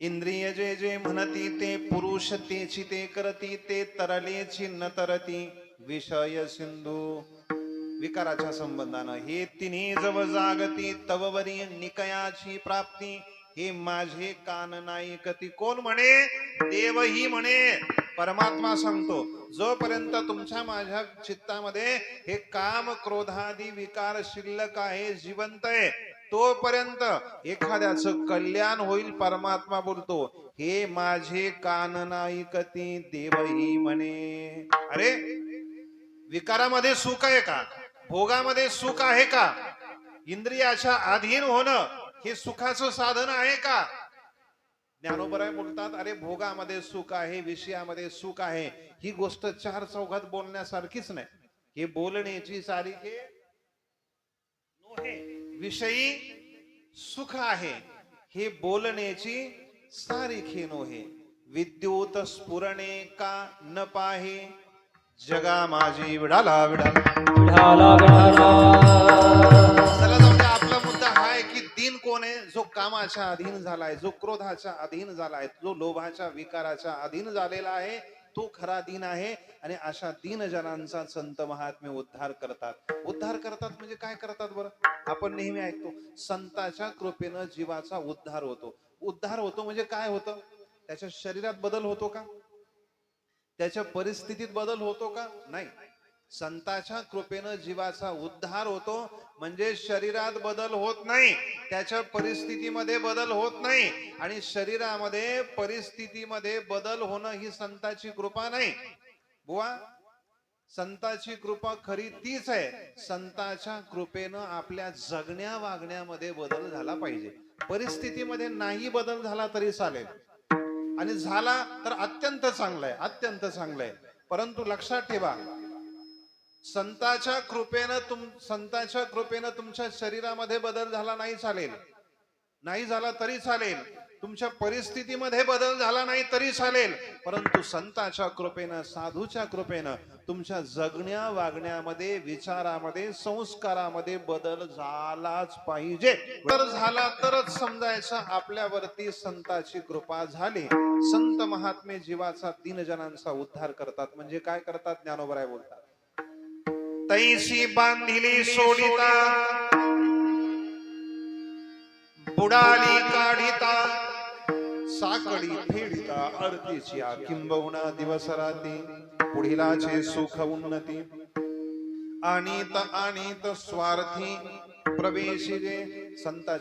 इंद्रिय जे जे म्हणती ते पुरुष तेची ते करती ते तरलेची न तरती. विषय सिंधू विकाराच्या संबंधानं. हे तिन्ही जव जागती तववरी निकयाची प्राप्ती. हे माझे कान नाही कती. कोण म्हणे? देव ही म्हणे. परमात्मा सांगतो जोपर्यंत तुमच्या माझ्या चित्तामध्ये हे काम क्रोधादी विकार शिल्लक आहे जिवंत आहे तोपर्यंत एखाद्याचं कल्याण होईल परमात्मा बोलतो हे माझे कान नाईकती देवही म्हणे. अरे विकारामध्ये सुख आहे का? भोगामध्ये सुख आहे का? इंद्रियाच्या अधीन होणं हे सुखाचं साधन आहे का? ज्ञानोबराय बोलतात अरे भोगामध्ये सुख आहे विषयामध्ये सुख आहे. ही गोष्ट चार चौघात बोलण्यासारखीच नाही. हे बोलण्याची सारी विषयी सुख आहे. हे बोलण्याची सारीखे नोहे विद्युत स्फुरणे का न पाहे. जगा माझी विडाला विडाला. चला जाऊ द्या. आपला मुद्दा हा आहे की दिन कोण आहे? जो कामाच्या अधीन झालाय जो क्रोधाच्या अधीन झालाय जो लोभाच्या विकाराच्या अधीन झालेला आहे तो खरा दिन आहे आणि अशा दीनजनांचा संत महात्मे उद्धार करतात. उद्धार करतात म्हणजे काय करतात बरं? आपण नेहमी ऐकतो संताच्या कृपेनं जीवाचा उद्धार होतो. उद्धार होतो म्हणजे काय होतं? त्याच्या शरीरात बदल होतो का? त्याच्या परिस्थितीत बदल होतो का? नाही. संताच्या कृपेनं जीवाचा उद्धार होतो म्हणजे शरीरात बदल होत नाही त्याच्या परिस्थितीमध्ये बदल होत नाही आणि शरीरामध्ये परिस्थितीमध्ये बदल होणं ही संताची कृपा नाही. बुवा संताची कृपा खरी तीच आहे. संताच्या कृपेनं आपल्या जगण्या वागण्यामध्ये बदल झाला पाहिजे. परिस्थितीमध्ये नाही बदल झाला तरी चालेल. आणि झाला तर अत्यंत चांगलं आहे अत्यंत चांगलं आहे. परंतु लक्षात ठेवा संताच्या कृपेनं तुम संताच्या कृपेनं तुमच्या शरीरामध्ये बदल झाला नाही चालेल. नाही झाला तरी चालेल. तुमच्या परिस्थितीमध्ये बदल झाला नाही तरी चालेल. परंतु संताच्या कृपेनं साधूच्या कृपेनं तुमच्या जगण्या वागण्यामध्ये विचारामध्ये संस्कारामध्ये बदल झालाच पाहिजे. तर झाला तरच समजायचं आपल्यावरती संताची कृपा झाली. संत महात्मे जीवाचा तीन जणांचा उद्धार करतात. म्हणजे काय करतात? ज्ञानोबराय बोलतात. तैसी बांधिली सोडिता बुडाली काढिता साकडी फेडिता अर्धीच्या किंबहुना दिवस राती पुढीलाचे सुख उन्नती. आणीत आणीत स्वार्थी प्रवेशिले संताच्या